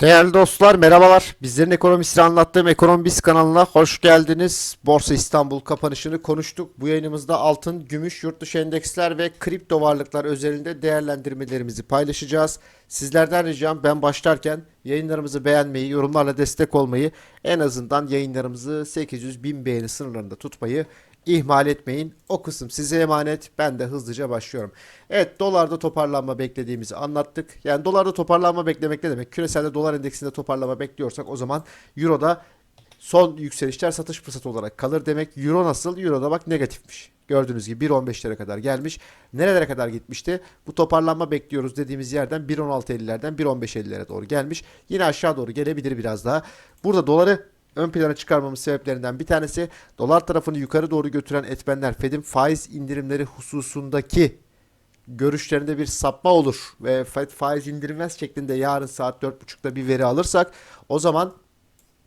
Değerli dostlar merhabalar. Bizlerin ekonomisini anlattığım Ekonomist kanalına hoş geldiniz. Borsa İstanbul kapanışını konuştuk. Bu yayınımızda altın, gümüş, yurt dışı endeksler ve kripto varlıklar özelinde değerlendirmelerimizi paylaşacağız. Sizlerden ricam ben başlarken yayınlarımızı beğenmeyi, yorumlarla destek olmayı, en azından yayınlarımızı 800-1000 beğeni sınırlarında tutmayı ihmal etmeyin. O kısım size emanet. Ben de hızlıca başlıyorum. Evet dolarda toparlanma beklediğimizi anlattık. Yani dolarda toparlanma beklemek ne demek? Küreselde dolar endeksinde toparlanma bekliyorsak o zaman Euro'da son yükselişler satış fırsatı olarak kalır demek. Euro nasıl? Euro'da bak negatifmiş. Gördüğünüz gibi 1.15'lere kadar gelmiş. Nerelere kadar gitmişti? Bu toparlanma bekliyoruz dediğimiz yerden 1.16.50'lerden 1.15.50'lere doğru gelmiş. Yine aşağı doğru gelebilir biraz daha. Burada doları ön plana çıkarmamın sebeplerinden bir tanesi dolar tarafını yukarı doğru götüren etmenler Fed'in faiz indirimleri hususundaki görüşlerinde bir sapma olur ve Fed faiz indirmez şeklinde yarın saat 4.30'da bir veri alırsak o zaman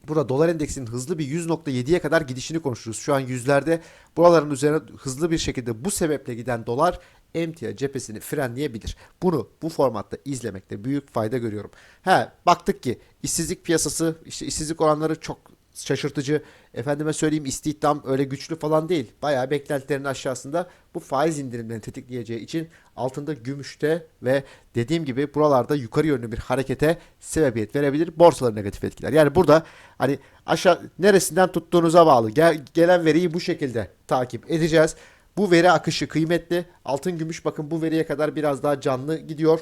burada dolar endeksinin hızlı bir 100.7'ye kadar gidişini konuşuruz. Şu an yüzlerde buraların üzerine hızlı bir şekilde bu sebeple giden dolar emtia cephesini frenleyebilir. Bunu bu formatta izlemekte büyük fayda görüyorum. He baktık ki işsizlik piyasası işte işsizlik oranları çok şaşırtıcı. Efendime söyleyeyim istihdam öyle güçlü falan değil. Bayağı beklentilerin aşağısında bu faiz indirimlerini tetikleyeceği için altında gümüşte ve dediğim gibi buralarda yukarı yönlü bir harekete sebebiyet verebilir. Borsaları negatif etkiler. Yani burada hani aşağı neresinden tuttuğunuza bağlı. Gel, gelen veriyi bu şekilde takip edeceğiz. Bu veri akışı kıymetli. Altın gümüş bakın bu veriye kadar biraz daha canlı gidiyor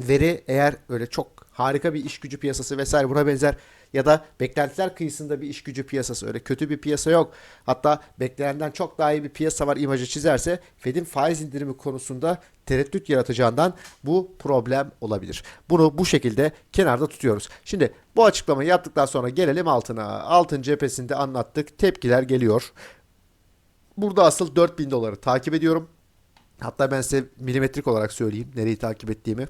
veri eğer öyle çok harika bir iş gücü piyasası vesaire buna benzer ya da beklentiler kıyısında bir iş gücü piyasası öyle kötü bir piyasa yok. Hatta beklenenden çok daha iyi bir piyasa var imajı çizerse Fed'in faiz indirimi konusunda tereddüt yaratacağından bu problem olabilir. Bunu bu şekilde kenarda tutuyoruz. Şimdi bu açıklamayı yaptıktan sonra gelelim altına. Altın cephesinde anlattık. Tepkiler geliyor. Burada asıl 4000 doları takip ediyorum. Hatta ben size milimetrik olarak söyleyeyim nereyi takip ettiğimi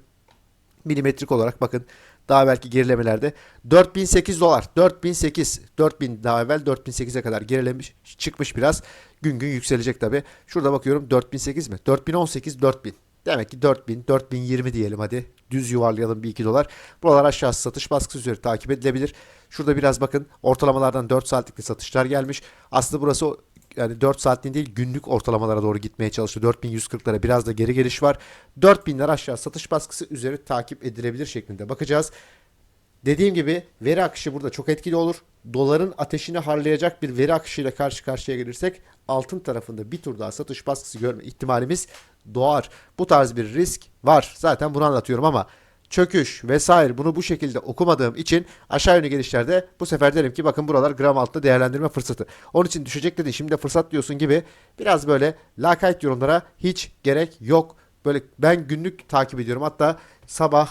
milimetrik olarak bakın daha belki gerilemelerde. 4008 dolar. 4008 4000 daha evvel 4008'e kadar gerilemiş çıkmış biraz. Gün gün yükselecek tabi şurada bakıyorum 4008 mi? 4018 4000 demek ki 4000 4020 diyelim hadi. Düz yuvarlayalım bir 2 dolar. Buralar aşağısı satış baskısı üzeri takip edilebilir. Şurada biraz bakın ortalamalardan 4 saatlikli satışlar gelmiş. Aslında burası yani 4 saatliğin değil günlük ortalamalara doğru gitmeye çalışıyor. 4140'lara biraz da geri geliş var. 4000'ler aşağı satış baskısı üzeri takip edilebilir şeklinde bakacağız. Dediğim gibi veri akışı burada çok etkili olur. Doların ateşini harlayacak bir veri akışıyla karşı karşıya gelirsek altın tarafında bir tur daha satış baskısı görme ihtimalimiz doğar. Bu tarz bir risk var. Zaten bunu anlatıyorum ama çöküş vesaire bunu bu şekilde okumadığım için aşağı yönlü gelişlerde bu sefer derim ki bakın buralar gram altta değerlendirme fırsatı. Onun için düşecek dedin şimdi de fırsat diyorsun gibi biraz böyle lakayt yorumlara hiç gerek yok. Böyle ben günlük takip ediyorum. Hatta sabah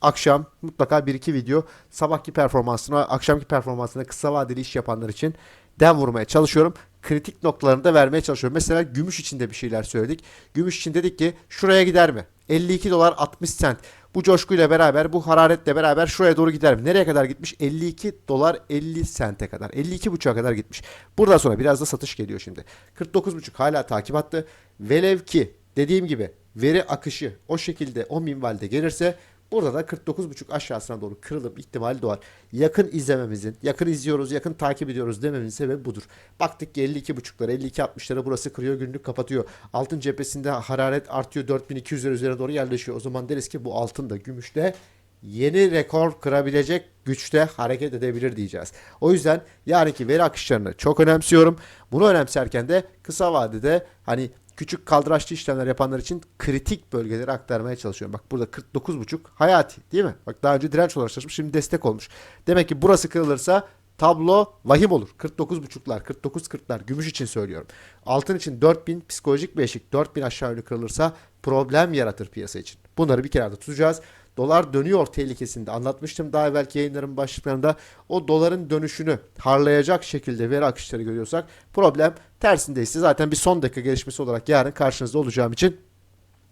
akşam mutlaka bir iki video sabahki performansına, akşamki performansına kısa vadeli iş yapanlar için dem vurmaya çalışıyorum. Kritik noktalarını da vermeye çalışıyorum. Mesela gümüş için de bir şeyler söyledik. Gümüş için dedik ki şuraya gider mi? 52 dolar 60 sent. Bu coşkuyla beraber, bu hararetle beraber şuraya doğru gider mi? Nereye kadar gitmiş? 52 dolar 50 sente kadar. 52,5'a kadar gitmiş. Buradan sonra biraz da satış geliyor şimdi. 49,5 hala takip attı. Velev ki dediğim gibi veri akışı o şekilde o minvalde gelirse Burada da 49.5 aşağısına doğru kırılım ihtimali doğar. Yakın izlememizin, yakın izliyoruz, yakın takip ediyoruz dememizin sebebi budur. Baktık ki 52.5'lara, 52.60'lara burası kırıyor, günlük kapatıyor. Altın cephesinde hararet artıyor, 4200'ler üzerine doğru yerleşiyor. O zaman deriz ki bu altın da gümüş de yeni rekor kırabilecek güçte hareket edebilir diyeceğiz. O yüzden yarınki veri akışlarını çok önemsiyorum. Bunu önemserken de kısa vadede hani küçük kaldıraçlı işlemler yapanlar için kritik bölgeleri aktarmaya çalışıyorum. Bak burada 49.5 hayati değil mi? Bak daha önce direnç olarak çalışmış şimdi destek olmuş. Demek ki burası kırılırsa tablo vahim olur. 49.5'lar 49.40'lar gümüş için söylüyorum. Altın için 4000 psikolojik bir eşik 4000 aşağı yönlü kırılırsa problem yaratır piyasa için. Bunları bir kenarda tutacağız. Dolar dönüyor tehlikesinde anlatmıştım daha evvelki yayınların başlıklarında. O doların dönüşünü harlayacak şekilde veri akışları görüyorsak problem tersindeyse zaten bir son dakika gelişmesi olarak yarın karşınızda olacağım için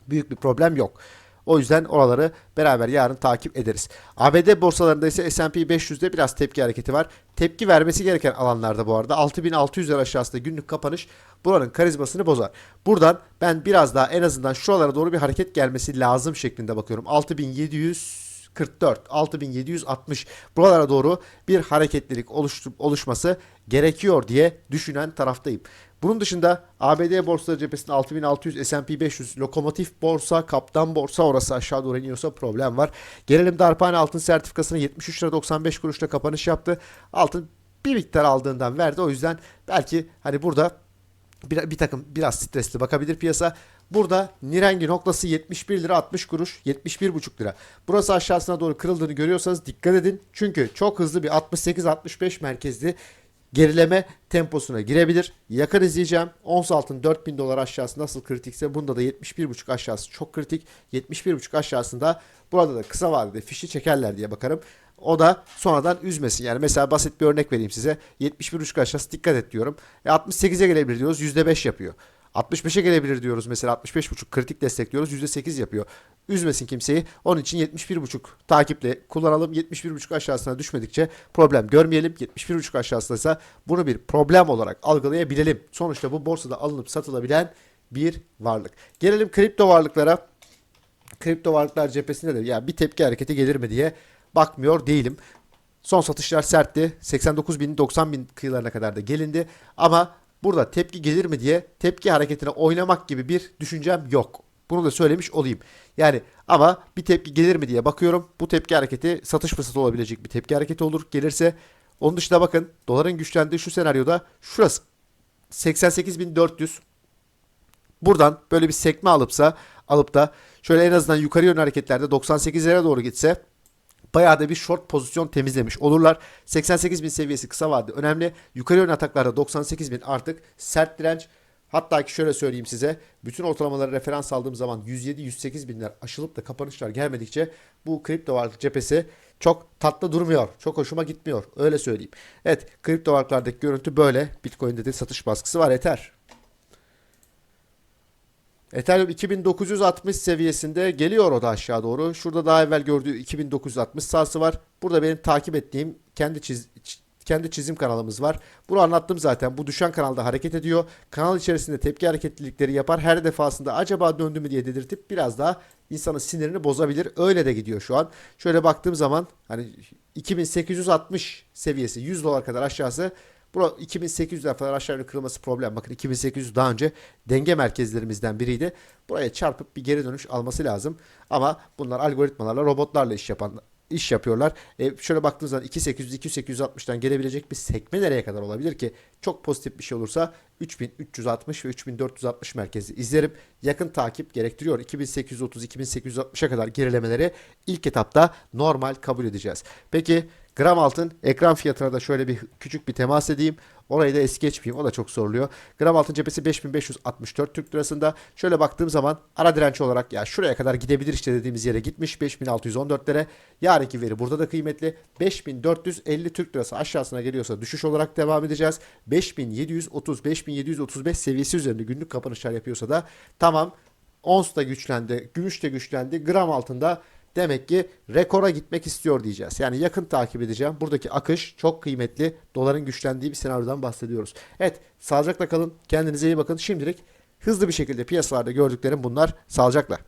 büyük bir problem yok. O yüzden oraları beraber yarın takip ederiz. ABD borsalarında ise S&P 500'de biraz tepki hareketi var. Tepki vermesi gereken alanlarda bu arada 6600'ler aşağısında günlük kapanış buranın karizmasını bozar. Buradan ben biraz daha en azından şuralara doğru bir hareket gelmesi lazım şeklinde bakıyorum. 6744, 6760 buralara doğru bir hareketlilik oluştu- oluşması gerekiyor diye düşünen taraftayım. Bunun dışında ABD borsaları cephesinde 6600, S&P 500, lokomotif borsa, kaptan borsa orası aşağı doğru iniyorsa problem var. Gelelim darphane altın sertifikasını 73 lira 95 kuruşla kapanış yaptı. Altın bir miktar aldığından verdi. O yüzden belki hani burada bir, bir takım biraz stresli bakabilir piyasa. Burada Nirengi noktası 71 lira 60 kuruş 71,5 lira. Burası aşağısına doğru kırıldığını görüyorsanız dikkat edin. Çünkü çok hızlı bir 68-65 merkezli gerileme temposuna girebilir. Yakın izleyeceğim. Ons altın 4000 dolar aşağısı nasıl kritikse bunda da 71,5 aşağısı çok kritik. 71,5 aşağısında burada da kısa vadede fişi çekerler diye bakarım. O da sonradan üzmesin. Yani mesela basit bir örnek vereyim size. 71,5 aşağısı dikkat et diyorum. E 68'e gelebilir diyoruz. %5 yapıyor. 65'e gelebilir diyoruz mesela 65.5 kritik destekliyoruz %8 yapıyor. Üzmesin kimseyi. Onun için 71.5 takiple kullanalım. 71.5 aşağısına düşmedikçe problem görmeyelim. 71.5 aşağısındaysa bunu bir problem olarak algılayabilelim. Sonuçta bu borsada alınıp satılabilen bir varlık. Gelelim kripto varlıklara. Kripto varlıklar cephesinde de ya bir tepki hareketi gelir mi diye bakmıyor değilim. Son satışlar sertti. 89 bin 90 bin kıyılarına kadar da gelindi. Ama burada tepki gelir mi diye tepki hareketine oynamak gibi bir düşüncem yok. Bunu da söylemiş olayım. Yani ama bir tepki gelir mi diye bakıyorum. Bu tepki hareketi satış fırsatı olabilecek bir tepki hareketi olur. Gelirse onun dışında bakın doların güçlendiği şu senaryoda şurası 88.400 buradan böyle bir sekme alıpsa alıp da şöyle en azından yukarı yönlü hareketlerde 98'lere doğru gitse bayağı da bir short pozisyon temizlemiş olurlar. 88 bin seviyesi kısa vadede önemli. Yukarı yönlü ataklarda 98 bin artık sert direnç. Hatta ki şöyle söyleyeyim size. Bütün ortalamaları referans aldığım zaman 107-108 binler aşılıp da kapanışlar gelmedikçe bu kripto varlık cephesi çok tatlı durmuyor. Çok hoşuma gitmiyor. Öyle söyleyeyim. Evet kripto varlıklardaki görüntü böyle. Bitcoin'de de satış baskısı var yeter. Ethereum 2960 seviyesinde geliyor o da aşağı doğru. Şurada daha evvel gördüğü 2960 sahası var. Burada benim takip ettiğim kendi çiz kendi çizim kanalımız var. Bunu anlattım zaten. Bu düşen kanalda hareket ediyor. Kanal içerisinde tepki hareketlilikleri yapar. Her defasında acaba döndü mü diye dedirtip biraz daha insanın sinirini bozabilir. Öyle de gidiyor şu an. Şöyle baktığım zaman hani 2860 seviyesi 100 dolar kadar aşağısı Bura 2800'ler falan aşağı yukarı kırılması problem. Bakın 2800 daha önce denge merkezlerimizden biriydi. Buraya çarpıp bir geri dönüş alması lazım. Ama bunlar algoritmalarla, robotlarla iş yapan iş yapıyorlar. E, şöyle baktığınız zaman 2800 2860'dan gelebilecek bir sekme nereye kadar olabilir ki? Çok pozitif bir şey olursa 3360 ve 3460 merkezi izlerim. Yakın takip gerektiriyor. 2830 2860'a kadar gerilemeleri ilk etapta normal kabul edeceğiz. Peki Gram altın ekran fiyatına da şöyle bir küçük bir temas edeyim. Orayı da es geçmeyeyim. O da çok soruluyor. Gram altın cephesi 5564 Türk lirasında. Şöyle baktığım zaman ara direnç olarak ya şuraya kadar gidebilir işte dediğimiz yere gitmiş. 5614'lere. Yarınki veri burada da kıymetli. 5450 Türk lirası aşağısına geliyorsa düşüş olarak devam edeceğiz. 5730 5735 seviyesi üzerinde günlük kapanışlar yapıyorsa da tamam. Ons da güçlendi, gümüş de güçlendi. Gram altında Demek ki rekora gitmek istiyor diyeceğiz. Yani yakın takip edeceğim. Buradaki akış çok kıymetli. Doların güçlendiği bir senaryodan bahsediyoruz. Evet sağlıcakla kalın. Kendinize iyi bakın. Şimdilik hızlı bir şekilde piyasalarda gördüklerim bunlar. Sağlıcakla.